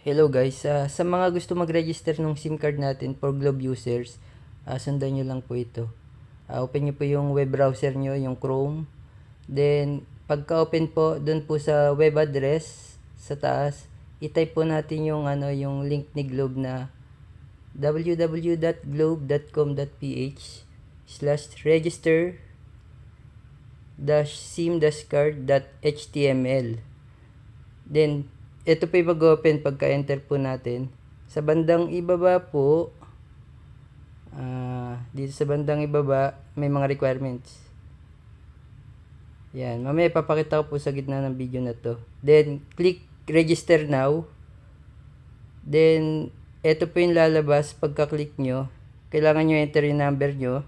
Hello guys, Ah, sa mga gusto mag-register ng SIM card natin for Globe users, ah, sundan nyo lang po ito. Ah, open nyo po yung web browser nyo, yung Chrome. Then, pagka-open po, dun po sa web address, sa taas, i-type po natin yung, ano, yung link ni Globe na www.globe.com.ph slash register dash sim dash card dot html Then, ito po yung mag-open pagka-enter po natin. Sa bandang ibaba po, ah, dito sa bandang ibaba, may mga requirements. Yan, mamaya papakita ko po sa gitna ng video na to. Then, click register now. Then, ito po yung lalabas pagka-click nyo. Kailangan nyo enter yung number nyo.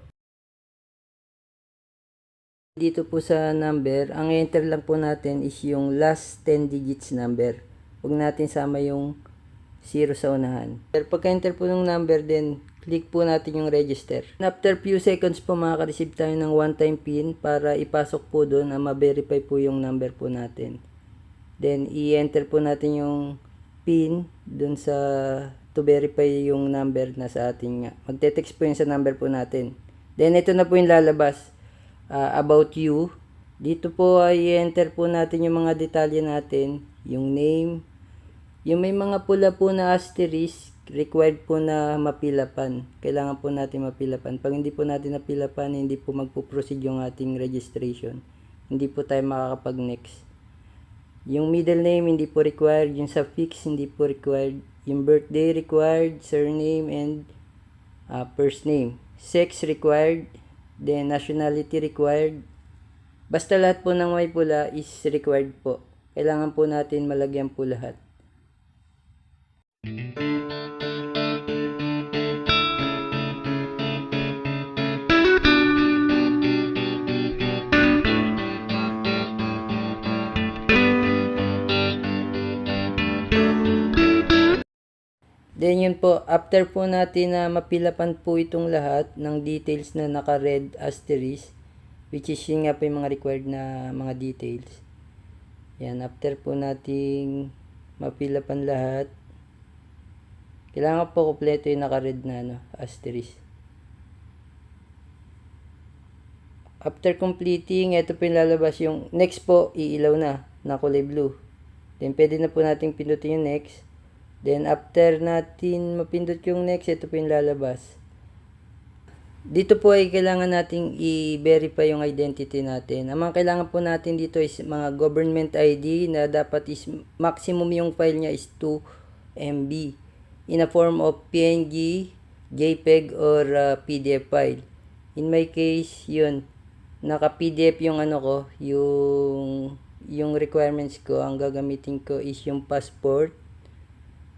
Dito po sa number, ang enter lang po natin is yung last 10 digits number. Huwag natin sama yung 0 sa unahan. Pero pagka-enter po ng number, then click po natin yung register. And after few seconds po makaka-receive tayo ng one-time pin para ipasok po doon na ma-verify po yung number po natin. Then, i-enter po natin yung pin doon sa to verify yung number na sa atin nga. Magte-text po yun sa number po natin. Then, ito na po yung lalabas ah, about you. Dito po ay enter po natin yung mga detalye natin, yung name, yung may mga pula po na asterisk, required po na mapilapan. Kailangan po natin mapilapan. Pag hindi po natin napilapan, hindi po magpo-proceed yung ating registration. Hindi po tayo makakapag-next. Yung middle name, hindi po required. Yung suffix, hindi po required. Yung birthday required, surname, and ah, first name. Sex required, then nationality required. Basta lahat po ng may pula is required po. Kailangan po natin malagyan po lahat. Then yun po, after po natin na mapilapan po itong lahat ng details na naka-red asterisk, which is yun nga po yung mga required na mga details. Yan, after po nating mapilapan lahat, kailangan po kompleto yung naka-red na ano, asterisk. After completing, ito po yung lalabas yung next po, iilaw na, na kulay blue. Then, pwede na po nating pindutin yung next. Then, after natin mapindot yung next, ito po yung lalabas. Dito po ay kailangan nating i-verify yung identity natin. Ang mga kailangan po natin dito is mga government ID na dapat is maximum yung file niya is 2 MB in a form of PNG, JPEG, or uh, PDF file. In my case, yun, naka-PDF yung ano ko, yung yung requirements ko, ang gagamitin ko is yung passport,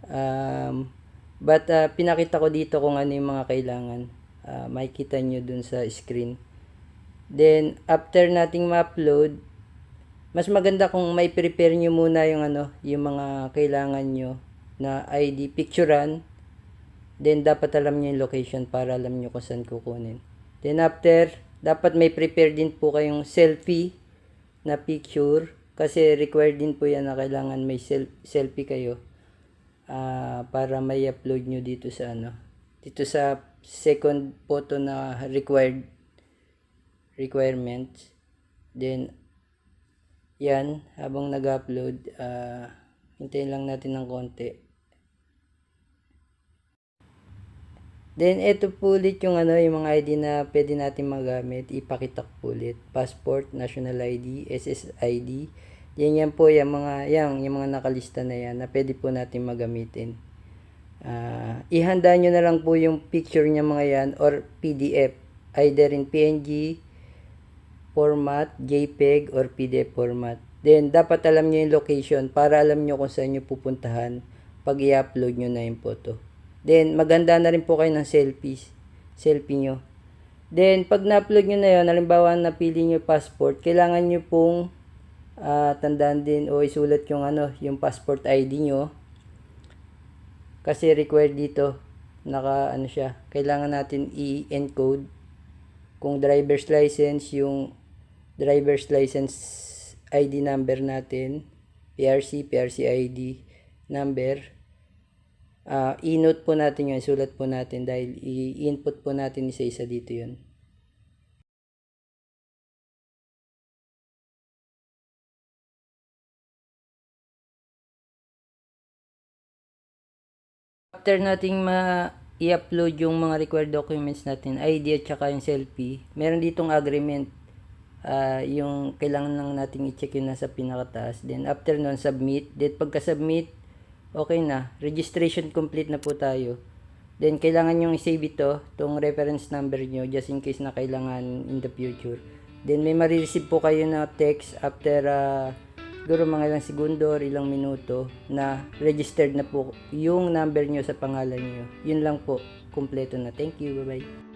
Um, but uh, pinakita ko dito kung ano yung mga kailangan. Uh, makikita nyo dun sa screen. Then, after nating ma-upload, mas maganda kung may prepare nyo muna yung ano, yung mga kailangan nyo na ID picturean. Then, dapat alam nyo yung location para alam nyo kung saan kukunin. Then, after, dapat may prepare din po kayong selfie na picture. Kasi required din po yan na kailangan may sel- selfie kayo ah para may upload nyo dito sa ano dito sa second photo na required requirements then yan habang nag-upload ah hintayin lang natin ng konti then ito po ulit yung ano yung mga ID na pwede natin magamit ipakita ko po ulit passport national ID SSID yan yan po yung mga yan, yung mga nakalista na yan na pwede po natin magamitin. Ah, ihanda nyo na lang po yung picture niya mga yan or PDF either in PNG format, JPEG or PDF format. Then dapat alam nyo yung location para alam nyo kung saan nyo pupuntahan pag i-upload nyo na yung photo. Then maganda na rin po kayo ng selfies, selfie nyo. Then pag na-upload nyo na yun, halimbawa napili nyo passport, kailangan nyo pong ah tandaan din o isulat yung ano, yung passport ID nyo. Kasi required dito, naka ano siya, kailangan natin i-encode kung driver's license, yung driver's license ID number natin, PRC, PRC ID number, ah, i-note po natin yun, sulat po natin dahil i-input po natin isa-isa dito yun. After nating ma i-upload yung mga required documents natin, ID at saka yung selfie, meron ditong agreement ah yung kailangan lang nating i-check yun nasa pinakataas. Then after nun, submit. Then pagka-submit, okay na. Registration complete na po tayo. Then kailangan yung i-save ito, tong reference number nyo, just in case na kailangan in the future. Then may marireceive po kayo na text after ah, siguro mga ilang segundo or ilang minuto na registered na po yung number nyo sa pangalan nyo. Yun lang po, kumpleto na. Thank you, bye-bye.